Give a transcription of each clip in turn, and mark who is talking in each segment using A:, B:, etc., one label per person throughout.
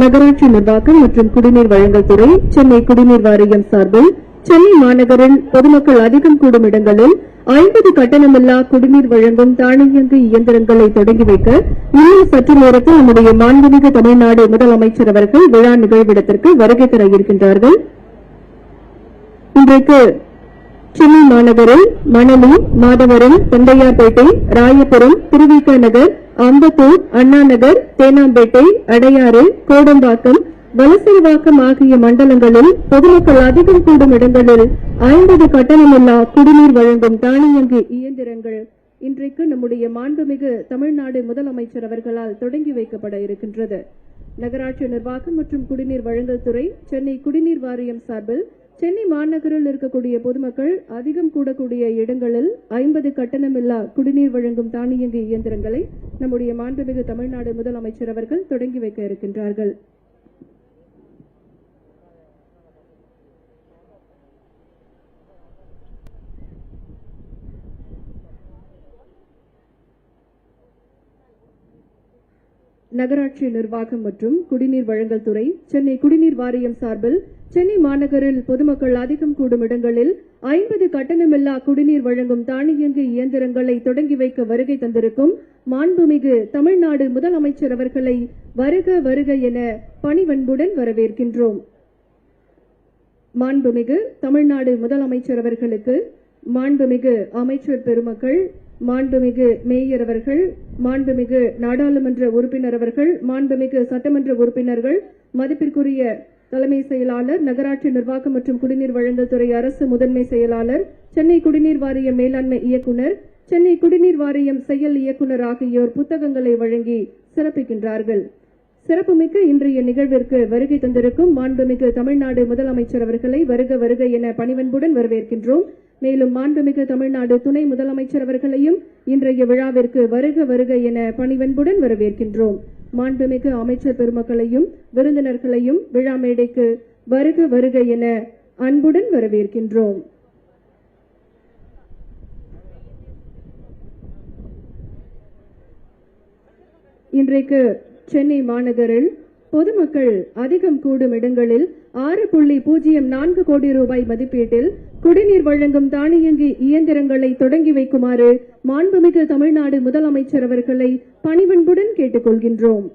A: நகராட்சி நிர்வாகம் மற்றும் குடிநீர் வழங்கல் துறை சென்னை குடிநீர் வாரியம் சார்பில் சென்னை மாநகரில் பொதுமக்கள் அதிகம் கூடும் இடங்களில் ஐம்பது கட்டணமில்லா குடிநீர் வழங்கும் தானியங்கு இயந்திரங்களை தொடங்கி வைக்க இன்னும் சற்று நேரத்தில் நம்முடைய மாண்புமிகு தமிழ்நாடு முதலமைச்சர் அவர்கள் விழா நிகழ்விடத்திற்கு வருகை தர இருக்கின்றார்கள். இன்றைக்கு சென்னை மாநகரில் மணலி மாதவரம் தண்டையார்பேட்டை ராயபுரம் திருவிக நகர் அம்பத்தூர் அண்ணாநகர் தேனாம்பேட்டை அடையாறு கோடம்பாக்கம் வலசைவாக்கம் ஆகிய மண்டலங்களில் பொதுமக்கள் அதிகம் கூடும் இடங்களில் ஐம்பது கட்டணமில்லா குடிநீர் வழங்கும் தானியங்கி இயந்திரங்கள் இன்றைக்கு நம்முடைய மாண்புமிகு தமிழ்நாடு முதலமைச்சர் அவர்களால் தொடங்கி வைக்கப்பட இருக்கின்றது. நகராட்சி நிர்வாகம் மற்றும் குடிநீர் வழங்கல் துறை சென்னை குடிநீர் வாரியம் சார்பில் சென்னை மாநகரில் இருக்கக்கூடிய பொதுமக்கள் அதிகம் கூடக்கூடிய இடங்களில் ஐம்பது கட்டணமில்லா குடிநீர் வழங்கும் தானியங்கி இயந்திரங்களை நம்முடைய மாண்புமிகு தமிழ்நாடு முதலமைச்சர் அவர்கள் தொடங்கி வைக்க இருக்கின்றார்கள். நகராட்சி நிர்வாகம் மற்றும் குடிநீர் வழங்கல் துறை சென்னை குடிநீர் வாரியம் சார்பில் சென்னை மாநகரில் பொதுமக்கள் அதிகம் கூடும் இடங்களில் ஐம்பது கட்டணமில்லா குடிநீர் வழங்கும் தானியங்கி இயந்திரங்களை தொடங்கி வைக்க வருகை தந்திருக்கும் மாண்புமிகு தமிழ்நாடு முதலமைச்சர் அவர்களை வருக வருக என பணிவன்புடன் வரவேற்கின்றோம். மாண்புமிகு தமிழ்நாடு முதலமைச்சர் அவர்களுக்கு மாண்புமிகு அமைச்சர் பெருமக்கள் மாண்புமிகு மேயர் அவர்கள் மாண்புமிகு நாடாளுமன்ற உறுப்பினர் அவர்கள் மாண்புமிகு சட்டமன்ற உறுப்பினர்கள் மதிப்பிற்குரிய தலைமை செயலாளர் நகராட்சி நிர்வாகம் மற்றும் குடிநீர் வழங்கல் துறை அரசு முதன்மை செயலாளர் சென்னை குடிநீர் வாரிய மேலாண்மை இயக்குனர் சென்னை குடிநீர் வாரியம் செயல் இயக்குனர் ஆகியோர் புத்தகங்களை வழங்கி சிறப்பிக்கின்றார்கள். சிறப்புமிக்க இன்றைய நிகழ்விற்கு வருகை தந்திருக்கும் மாண்புமிகு தமிழ்நாடு முதலமைச்சர் அவர்களை வருக வருக என பணிவன்புடன் வரவேற்கின்றோம். மேலும் மாண்புமிகு தமிழ்நாடு துணை முதலமைச்சர் அவர்களையும் இன்றைய விழாவிற்கு வருக வருக என பணிவன்புடன் வரவேற்கின்றோம். மாண்புமிகு அமைச்சர் பெருமக்களையும் விருந்தினர்களையும் விழா மேடைக்கு வருக வருக என அன்புடன் வரவேற்கின்றோம். இன்றைக்கு சென்னை மாநகரில் பொதுமக்கள் அதிகம் கூடும் இடங்களில் ஆறு புள்ளி பூஜ்ஜியம் நான்கு கோடி ரூபாய் மதிப்பீட்டில் குடிநீர் வழங்கும் தானியங்கி இயந்திரங்களை தொடங்கி வைக்குமாறு மாண்புமிகு தமிழ்நாடு முதலமைச்சர் அவர்களை பணிவன்புடன் கேட்டுக்கொள்கின்றோம்.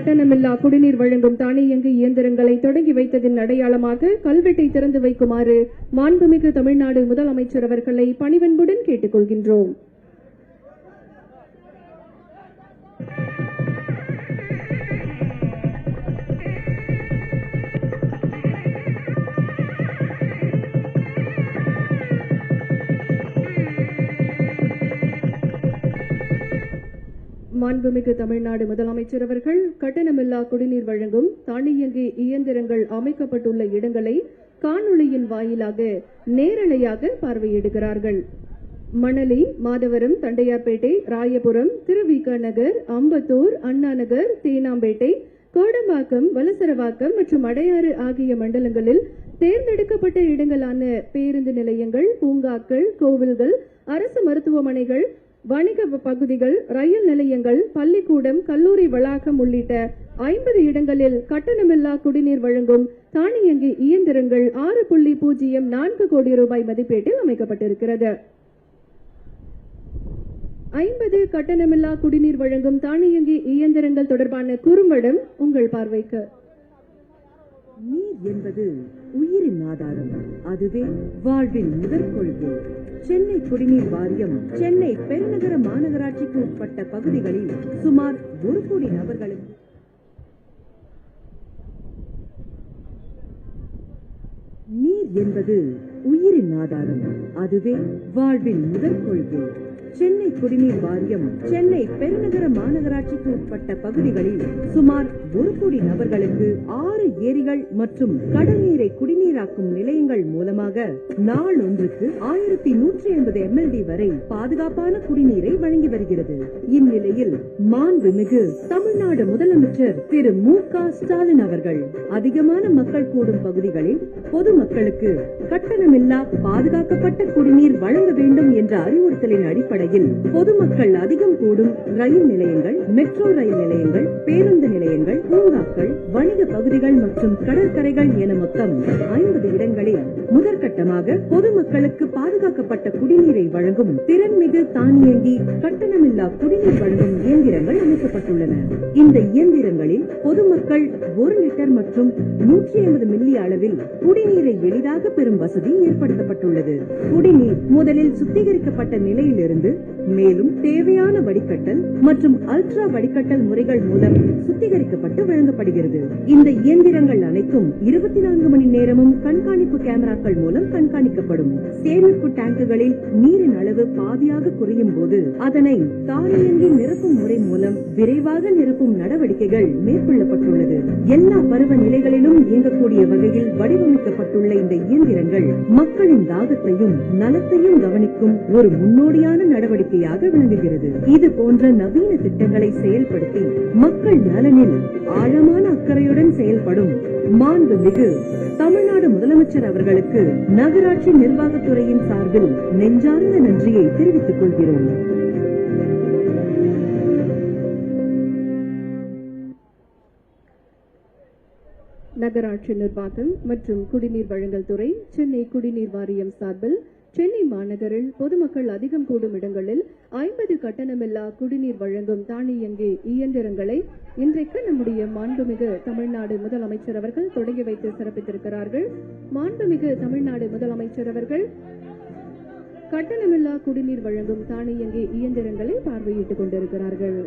A: கட்டணமில்லா குடிநீர் வழங்கும் தானியங்கு இயந்திரங்களை தொடங்கி வைத்ததின் அடையாளமாக கல்வெட்டை திறந்து வைக்குமாறு மாண்புமிகு தமிழ்நாடு முதலமைச்சர் அவர்களை பணிவன்புடன் கேட்டுக்கொள்கின்றோம். மாண்புமிகு தமிழ்நாடு முதலமைச்சர் அவர்கள் கட்டணமில்லா குடிநீர் வழங்கும் தானியங்கி இயந்திரங்கள் அமைக்கப்பட்டுள்ள இடங்களை காணொளியின் வாயிலாக நேரலையாக பார்வையிடுகிறார்கள். மணலி மாதவரம் தண்டையார்பேட்டை ராயபுரம் திருவிக நகர் அம்பத்தூர் அண்ணா நகர் தேனாம்பேட்டை கோடம்பாக்கம் வலசரவாக்கம் மற்றும் அடையாறு ஆகிய மண்டலங்களில் தேர்ந்தெடுக்கப்பட்ட இடங்களான பேருந்து நிலையங்கள் பூங்காக்கள் கோவில்கள் அரசு மருத்துவமனைகள் வணிக பகுதிகள் ரயில் நிலையங்கள் பள்ளிக்கூடம் கல்லூரி வளாகம் உள்ளிட்ட ஐம்பது இடங்களில் கட்டணமில்லா குடிநீர் வழங்கும் தானியங்கி இயந்திரங்கள் ஆறு புள்ளி பூஜ்ஜியம் நான்கு கோடி ரூபாய் மதிப்பீட்டில் அமைக்கப்பட்டிருக்கிறது. ஐம்பது கட்டணமில்லா குடிநீர் வழங்கும் தானியங்கி இயந்திரங்கள் தொடர்பான குறும்படம் உங்கள் பார்வைக்கு.
B: நீர் என்பது உயிரின் ஆதாரம். அதுவே வாழ்வின் முதற் கொள்கை சென்னை குடிநீர் வாரியம் சென்னை பெருநகர மாநகராட்சிக்கு உட்பட்ட பகுதிகளில் சுமார் ஒரு கோடி நபர்களுக்கு நீர் என்பது உயிரின் ஆதாரம். அதுவே வாழ்வின் முதற் கொள்கை. சென்னை குடிநீர் வாரியம் சென்னை பெருநகர மாநகராட்சிக்கு உட்பட்ட பகுதிகளில் சுமார் ஒரு கோடி நபர்களுக்கு ஆறு ஏரிகள் மற்றும் கடல் நீரை குடிநீர் குடிநீராக்கும் நிலையங்கள் மூலமாக நாள் ஒன்றுக்கு ஆயிரத்தி நூற்றி ஐம்பது எம்எல்டி வரை பாதுகாப்பான குடிநீரை வழங்கி வருகிறது. இந்நிலையில் மாண்புமிகு தமிழ்நாடு முதலமைச்சர் திரு மு க ஸ்டாலின் அவர்கள் அதிகமான மக்கள் கூடும் பகுதிகளில் பொதுமக்களுக்கு கட்டணமில்லா பாதுகாக்கப்பட்ட குடிநீர் வழங்க வேண்டும் என்ற அறிவுறுத்தலின் அடிப்படையில் பொதுமக்கள் அதிகம் கூடும் ரயில் நிலையங்கள் மெட்ரோ ரயில் நிலையங்கள் பேருந்து நிலையங்கள் பூங்காக்கள் வணிக பகுதிகள் மற்றும் கடற்கரைகள் என மொத்தம் ஐம்பது இடங்களில் முதற்கட்டமாக பொதுமக்களுக்கு பாதுகாக்கப்பட்ட குடிநீரை வழங்கும் திறன்மிகு தானியங்கி கட்டணமில்லா குடிநீர் வழங்கும் இயந்திரங்கள் அமைக்கப்பட்டுள்ளன. இந்த இயந்திரங்களில் பொதுமக்கள் ஒரு லிட்டர் மற்றும் நூற்றி ஐம்பது மில்லி அளவில் குடிநீரை எளிதாக பெறும் வசதி ஏற்படுத்தப்பட்டுள்ளது. குடிநீர் முதலில் சுத்திகரிக்கப்பட்ட நிலையிலிருந்து மேலும் தேவையான வடிகட்டல் மற்றும் அல்ட்ரா வடிகட்டல் முறைகள் மூலம் சுத்திகரிக்கப்பட்டு வழங்கப்படுகிறது. இந்த இயந்திரங்கள் அனைத்தும் இருக்கும். இருபத்தி நான்கு மணி நேரமும் கண்காணிப்பு கேமராக்கள் மூலம் கண்காணிக்கப்படும். சேமிப்பு டேங்குகளில் நீரின் அளவு பாதியாக குறையும் போது அதனை தானியங்கி நிரப்பும் முறை மூலம் விரைவாக நிரப்பும் நடவடிக்கைகள் மேற்கொள்ளப்பட்டுள்ளது. எல்லா பருவ நிலைகளிலும் இயங்கக்கூடிய வகையில் வடிவமைக்கப்பட்டுள்ள இந்த இயந்திரங்கள் மக்களின் தாகத்தையும் நலத்தையும் கவனிக்கும் ஒரு முன்னோடியான நடவடிக்கையாக விளங்குகிறது. இது போன்ற நவீன திட்டங்களை செயல்படுத்தி மக்கள் நலனில் ஆழமான அக்கறையுடன் செயல்படும் மாண்புமிகு தமிழ்நாடு முதலமைச்சர் அவர்களுக்கு நகராட்சி நிர்வாகத்துறையின் சார்பில் நெஞ்சார்ந்த நன்றியை தெரிவித்துக் கொள்கிறோம்.
A: நகராட்சி நிர்வாகம் மற்றும் குடிநீர் வழங்கல் துறை சென்னை குடிநீர் வாரியம் சார்பில் சென்னை மாநகரில் பொதுமக்கள் அதிகம் கூடும் இடங்களில் ஐம்பது கட்டணமில்லா குடிநீர் வழங்கும் தானியங்கி இயந்திரங்களை இன்றைக்கு நம்முடைய மாண்புமிகு தமிழ்நாடு முதலமைச்சர் அவர்கள் தொடங்கி வைத்து சிறப்பித்திருக்கிறார்கள். மாண்புமிகு தமிழ்நாடு முதலமைச்சர் அவர்கள் கட்டணமில்லா குடிநீர் வழங்கும் தானியங்கி இயந்திரங்களை பார்வையிட்டுக் கொண்டிருக்கிறார்கள்.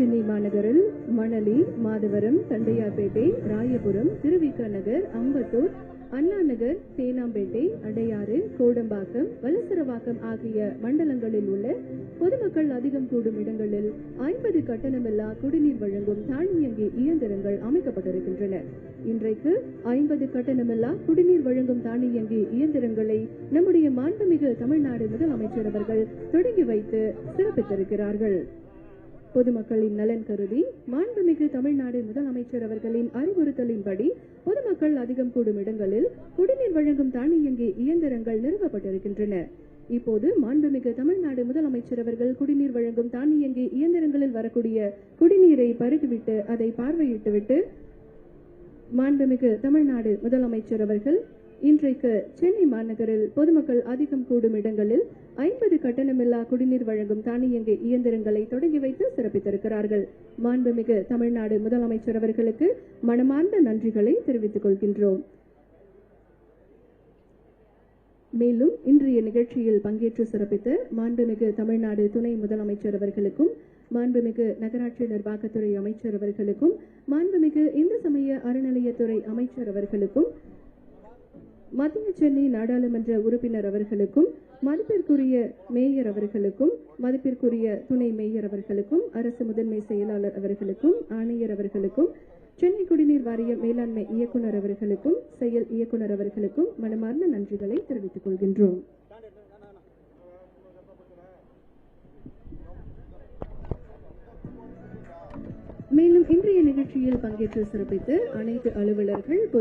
A: சென்னை மாநகரில் மணலி மாதவரம் தண்டையார்பேட்டை ராயபுரம் திருவிக நகர் அம்பத்தூர் அண்ணா நகர் தேனாம்பேட்டை அடையாறு கோடம்பாக்கம் வலசரவாக்கம் ஆகிய மண்டலங்களில் உள்ள பொதுமக்கள் அதிகம் கூடும் இடங்களில் ஐம்பது கட்டணமில்லா குடிநீர் வழங்கும் தானியங்கி இயந்திரங்கள் அமைக்கப்பட்டிருக்கின்றன. இன்றைக்கு ஐம்பது கட்டணமில்லா குடிநீர் வழங்கும் தானியங்கி இயந்திரங்களை நம்முடைய மாண்புமிகு தமிழ்நாடு முதலமைச்சர் அவர்கள் தொடங்கி வைத்து சிறப்பித்திருக்கிறார்கள். பொதுமக்களின் நலன் கருதி மாண்புமிகு தமிழ்நாடு முதலமைச்சர் அவர்களின் அறிவுறுத்தலின்படி பொதுமக்கள் அதிகம் கூடும் இடங்களில் குடிநீர் வழங்கும் தானியங்கி இயந்திரங்கள் நிறுவப்பட்டிருக்கின்றன. இப்போது மாண்புமிகு தமிழ்நாடு முதலமைச்சர் அவர்கள் குடிநீர் வழங்கும் தானியங்கி இயந்திரங்களில் வரக்கூடிய குடிநீரை பருகிவிட்டு அதை பார்வையிட்டுவிட்டு மாண்புமிகு தமிழ்நாடு முதலமைச்சர் அவர்கள் இன்றைக்கு சென்னை மாநகரில் பொதுமக்கள் அதிகம் கூடும் இடங்களில் ஐம்பது கட்டணமில்லா குடிநீர் வழங்கும் தானியங்கி இயந்திரங்களை தொடங்கி வைத்து சிறப்பித்திருக்கிறார்கள். மாண்புமிகு தமிழ்நாடு முதலமைச்சர் அவர்களுக்கு மனமார்ந்த நன்றிகளை தெரிவித்துக் கொள்கின்றோம். மேலும் இன்றைய நிகழ்ச்சியில் பங்கேற்று சிறப்பித்த மாண்புமிகு தமிழ்நாடு துணை முதலமைச்சர் அவர்களுக்கும் மாண்புமிகு நகராட்சி நிர்வாகத்துறை அமைச்சர் அவர்களுக்கும் மாண்புமிகு இந்து சமய அறநிலையத்துறை அமைச்சர் அவர்களுக்கும் மத்திய சென்னை நாடாளுமன்ற உறுப்பினர் அவர்களுக்கும் மதிப்பிற்குரிய மேயர் அவர்களுக்கும் மதிப்பிற்குரிய துணை மேயர் அவர்களுக்கும் அரசு முதன்மை செயலாளர் அவர்களுக்கும் ஆணையர் அவர்களுக்கும் சென்னை குடிநீர் வாரிய மேலாண்மை இயக்குனர் அவர்களுக்கும் செயல் இயக்குனர் அவர்களுக்கும் மனமார்ந்த நன்றிகளை தெரிவித்துக் கொள்கின்றோம். மேலும் இன்றைய நிகழ்ச்சியில் பங்கேற்று சிறப்பித்து அனைத்து அலுவலர்கள்